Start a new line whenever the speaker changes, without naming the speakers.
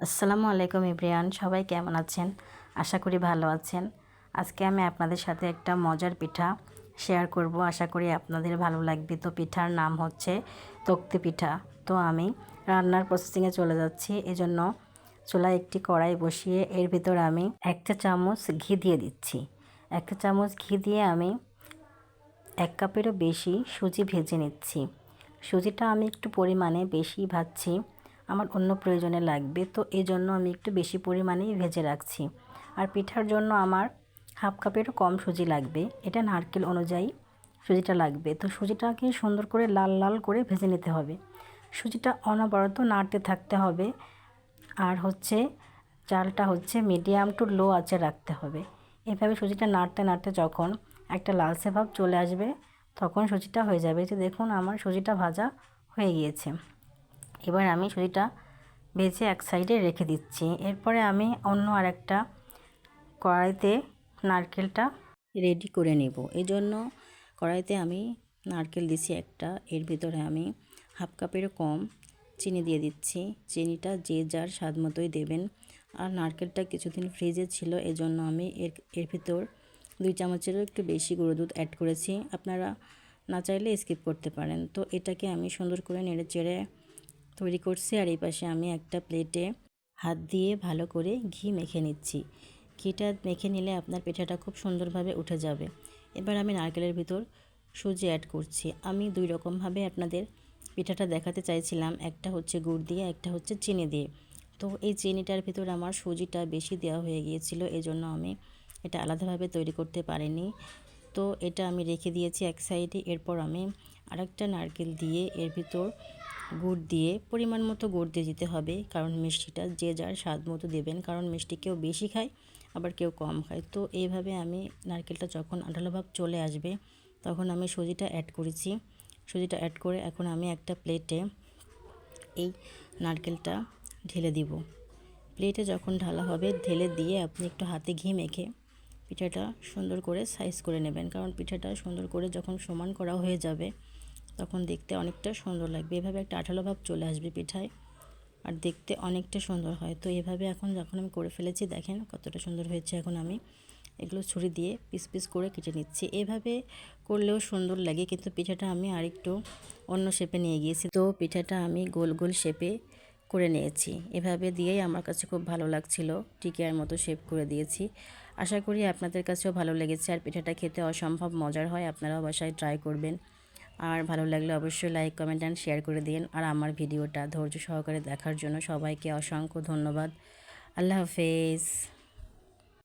আসসালামু আলাইকুম ইব্রিয়ান, সবাই কেমন আছেন? আশা করি ভালো আছেন। আজকে আমি আপনাদের সাথে একটা মজার পিঠা শেয়ার করব। আশা করি আপনাদের ভালো লাগবে। তো পিঠার নাম হচ্ছে তক্তি পিঠা। তো আমি রান্নার প্রসেসিংয়ে চলে যাচ্ছি। এজন্য চুলায় একটি কড়াই বসিয়ে এর ভিতর আমি একটা চামচ ঘি দিয়ে দিচ্ছি। একটা চামচ ঘি দিয়ে আমি এক কাপেরও বেশি সুজি ভেজে নিচ্ছি। সুজিটা আমি একটু পরিমাণে বেশি ভাজছি। আমার অন্য প্রয়োজনে লাগবে। তো এই জন্য আমি একটু বেশি পরিমাণেই ভেজে রাখছি। আর পিঠার জন্য আমার হাফ কাপেরও কম সুজি লাগবে। এটা নারকেল অনুযায়ী সুজিটা লাগবে। তো সুজিটাকে সুন্দর করে লাল লাল করে ভেজে নিতে হবে। সুজিটা অনবরত নাড়তে থাকতে হবে। আর হচ্ছে চালটা হচ্ছে মিডিয়াম টু লো আঁচে রাখতে হবে। এভাবে সুজিটা নাড়তে নাড়তে যখন একটা লালচে ভাব চলে আসবে, তখন সুজিটা হয়ে যাবে। যে দেখুন, আমার সুজিটা ভাজা হয়ে গিয়েছে। এবার আমি সুজিটা ভেজে এক সাইডে রেখে দিচ্ছি। এরপরে আমি অন্য আরেকটা কড়াইতে নারকেলটা রেডি করে নেব। এই জন্য কড়াইতে আমি নারকেল দিছি একটা। এর ভিতরে আমি হাফ কাপেরও কম চিনি দিয়ে দিচ্ছি। চিনিটা যে যার স্বাদ মতোই দেবেন। আর নারকেলটা কিছুদিন ফ্রিজে ছিল, এজন্য আমি এর এর ভিতর দুই চামচেরও একটু বেশি গুঁড়ো দুধ অ্যাড করেছি। আপনারা না চাইলে স্কিপ করতে পারেন। তো এটাকে আমি সুন্দর করে নেড়ে চেড়ে তৈরি করছি আর এই পাশে আমি একটা প্লেটে হাত দিয়ে ভালো করে ঘি মেখে নিচ্ছি। ঘিটা মেখে নিলে আপনার পিঠাটা খুব সুন্দরভাবে উঠে যাবে। এবার আমি নারকেলের ভিতর সুজি অ্যাড করছি। আমি দুই রকমভাবে আপনাদের পিঠাটা দেখাতে চাইছিলাম। একটা হচ্ছে গুড় দিয়ে, একটা হচ্ছে চিনি দিয়ে। তো এই চিনিটার ভিতর আমার সুজিটা বেশি দেওয়া হয়ে গিয়েছিল, এজন্য আমি এটা আলাদাভাবে তৈরি করতে পারিনি। তো এটা আমি রেখে দিয়েছি এক সাইডে। এরপর আমি আরেকটা নারকেল দিয়ে এর ভিতর গুড় দিয়ে পরিমাণ মতো গুড় দিয়ে দিতে হবে, কারণ মিষ্টিটা যে যার স্বাদ মতো দেবেন, কারণ মিষ্টি কেউ বেশি খায়, আবার কেউ কম খায়। তো এইভাবে আমি নারকেলটা যখন আঠালো ভাব চলে আসবে, তখন আমি সুজিটা অ্যাড করেছি। সুজিটা অ্যাড করে এখন আমি একটা প্লেটে এই নারকেলটা ঢেলে দিব। প্লেটে যখন ঢালা হবে, ঢেলে দিয়ে আপনি একটু হাতে ঘি মেখে পিঠাটা সুন্দর করে সাইজ করে নেবেন। কারণ পিঠাটা সুন্দর করে যখন সমান করা হয়ে যাবে, তখন দেখতে অনেকটা সুন্দর লাগবে। এভাবে একটা আঠালো ভাব চলে আসবে পিঠায় আর দেখতে অনেকটা সুন্দর হয়। তো এভাবে এখন যখন আমি করে ফেলেছি, দেখেন কতটা সুন্দর হয়েছে এখন আমি। এগুলো ছুরি দিয়ে পিস পিস করে কেটে নিচ্ছি। এভাবে করলেও সুন্দর লাগে, কিন্তু পিঠাটা আমি আরেকটু অন্য শেপে নিয়ে গিয়েছি। তো পিঠাটা আমি গোল গোল শেপে করে নিয়েছি। এভাবে দিয়েই আমার কাছে খুব ভালো লাগছিল। টিকিয়ার মতো শেপ করে দিয়েছি। আশা করি আপনাদের কাছেও ভালো লেগেছে আর পিঠাটা খেতে অসম্ভব মজার হয়, আপনারাও বাসায় ট্রাই করবেন। আর ভালো লাগলে অবশ্যই লাইক কমেন্ট অ্যান্ড শেয়ার করে দিন। আর আমার ভিডিওটা ধৈর্য সহকারে দেখার জন্য সবাইকে অসংখ্য ধন্যবাদ। আল্লাহ হাফেজ।